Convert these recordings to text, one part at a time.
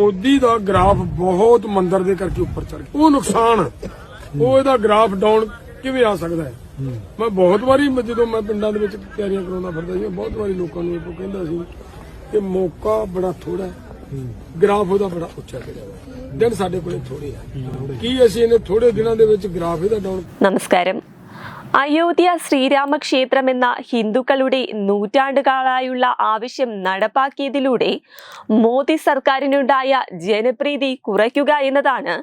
ਮੋਦੀ ਦਾ graph ਬਹੁਤ ਮੰਦਰ ਦੇ ਕਰਕੇ ਉੱਪਰ ਚੜ ਗਿਆ। ਉਹ ਨੁਕਸਾਨ ਉਹ ਇਹਦਾ ਗ੍ਰਾਫ ਡਾਊਨ ਕਿਵੇਂ ਆ ਸਕਦਾ ਮੈਂ ਬਹੁਤ ਵਾਰੀ ਜਦੋਂ ਮੈਂ ਪਿੰਡਾਂ ਦੇ ਵਿੱਚ ਤਿਆਰੀਆਂ ਕਰਾਉਂਦਾ ਫਿਰਦਾ ਸੀ ਬਹੁਤ ਵਾਰੀ ਲੋਕਾਂ ਨੂੰ ਇਹ ਕਹਿੰਦਾ ਸੀ ਕਿ ਮੌਕਾ ਬੜਾ ਥੋੜਾ ਹੈ। ਗ੍ਰਾਫ ਉਹਦਾ ਬੜਾ ਉੱਚਾ ਚੜਿਆ ਦਿਨ ਸਾਡੇ ਕੋਲੇ ਥੋੜੇ ਆ। ਕੀ ਅਸੀਂ ਇਹਨੇ ਥੋੜੇ ਦਿਨਾਂ ਦੇ ਵਿੱਚ ਗ੍ਰਾਫ ਇਹਦਾ ਡਾਊਨ ਨਮਸਕਾਰ അയോധ്യ ശ്രീരാമക്ഷേത്രം എന്ന ഹിന്ദുക്കളുടെ നൂറ്റാണ്ടുകളായുള്ള ആവശ്യം നടപ്പാക്കിയതിലൂടെ മോദി സർക്കാരിനുണ്ടായ ജനപ്രീതി കുറയ്ക്കുക എന്നതാണ്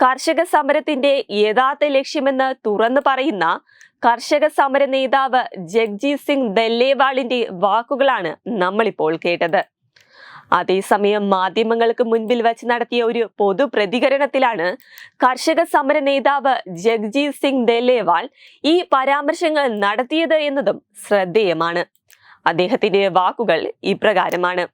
കർഷക സമരത്തിന്റെ യഥാർത്ഥ ലക്ഷ്യമെന്ന് തുറന്നു പറയുന്ന കർഷക സമര നേതാവ് ജഗ്ജീത് സിംഗ് ദല്ലേവാളിന്റെ വാക്കുകളാണ് നമ്മളിപ്പോൾ കേട്ടത്. അതേസമയം മാധ്യമങ്ങൾക്ക് മുൻപിൽ വച്ച് നടത്തിയ ഒരു പൊതു പ്രതികരണത്തിലാണ് കർഷക സമര നേതാവ് ജഗ്ജീത് സിംഗ് ദലേവാൾ ഈ പരാമർശങ്ങൾ നടത്തിയത് എന്നതും ശ്രദ്ധേയമാണ്. അദ്ദേഹത്തിന്റെ വാക്കുകൾ ഇപ്രകാരമാണ്.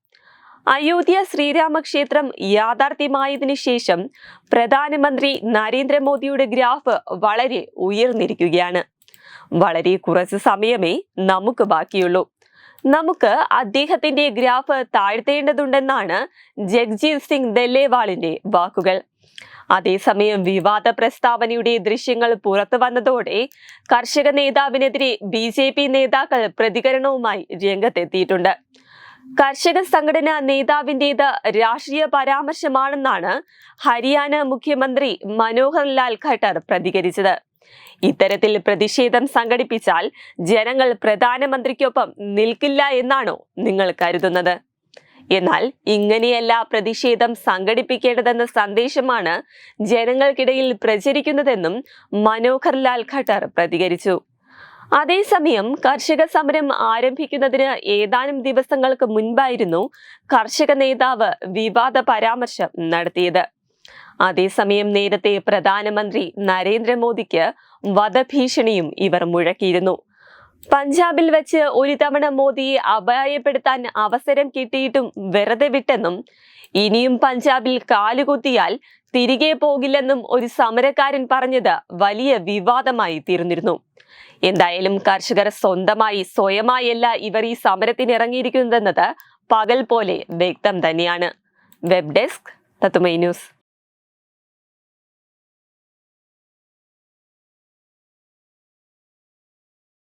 അയോധ്യ ശ്രീരാമക്ഷേത്രം യാഥാർത്ഥ്യമായതിനു ശേഷം പ്രധാനമന്ത്രി നരേന്ദ്രമോദിയുടെ ഗ്രാഫ് വളരെ ഉയർന്നിരിക്കുകയാണ്. വളരെ കുറച്ച് സമയമേ നമുക്ക് ബാക്കിയുള്ളൂ. നമുക്ക് അദ്ദേഹത്തിന്റെ ഗ്രാഫ് താഴ്ത്തേണ്ടതുണ്ടെന്നാണ് ജഗ്ജീത് സിംഗ് ദല്ലേവാളിന്റെ വാക്കുകൾ. അതേസമയം വിവാദ പ്രസ്താവനയുടെ ദൃശ്യങ്ങൾ പുറത്തു വന്നതോടെ കർഷക നേതാവിനെതിരെ ബി ജെ പി നേതാക്കൾ പ്രതികരണവുമായി രംഗത്തെത്തിയിട്ടുണ്ട്. കർഷക സംഘടന നേതാവിന്റേത് രാഷ്ട്രീയ പരാമർശമാണെന്നാണ് ഹരിയാന മുഖ്യമന്ത്രി മനോഹർ ലാൽ ഖട്ടർ പ്രതികരിച്ചത്. ഇത്തരത്തിൽ പ്രതിഷേധം സംഘടിപ്പിച്ചാൽ ജനങ്ങൾ പ്രധാനമന്ത്രിക്കൊപ്പം നിൽക്കില്ല എന്നാണോ നിങ്ങൾ കരുതുന്നത്? എന്നാൽ ഇങ്ങനെയല്ല പ്രതിഷേധം സംഘടിപ്പിക്കേണ്ടതെന്ന സന്ദേശമാണ് ജനങ്ങൾക്കിടയിൽ പ്രചരിക്കുന്നതെന്നും മനോഹർ ലാൽ ഖട്ടർ പ്രതികരിച്ചു. അതേസമയം കർഷക സമരം ആരംഭിക്കുന്നതിന് ഏതാനും ദിവസങ്ങൾക്ക് മുൻപായിരുന്നു കർഷക നേതാവ് വിവാദ പരാമർശം നടത്തിയത്. അതേസമയം നേരത്തെ പ്രധാനമന്ത്രി നരേന്ദ്രമോദിക്ക് വധഭീഷണിയും ഇവർ മുഴക്കിയിരുന്നു. പഞ്ചാബിൽ വെച്ച് ഒരു തവണ മോദിയെ അപായപ്പെടുത്താൻ അവസരം കിട്ടിയിട്ടും വെറുതെ വിട്ടെന്നും ഇനിയും പഞ്ചാബിൽ കാലുകുത്തിയാൽ തിരികെ പോകില്ലെന്നും ഒരു സമരക്കാരൻ പറഞ്ഞത് വലിയ വിവാദമായി തീർന്നിരുന്നു. എന്തായാലും കർഷകർ സ്വന്തമായി സ്വയമായല്ല ഇവർ ഈ സമരത്തിനിറങ്ങിയിരിക്കുന്നതെന്നത് പകൽ പോലെ വ്യക്തം തന്നെയാണ്. വെബ് ഡെസ്ക് തത്തുമൈ ന്യൂസ്.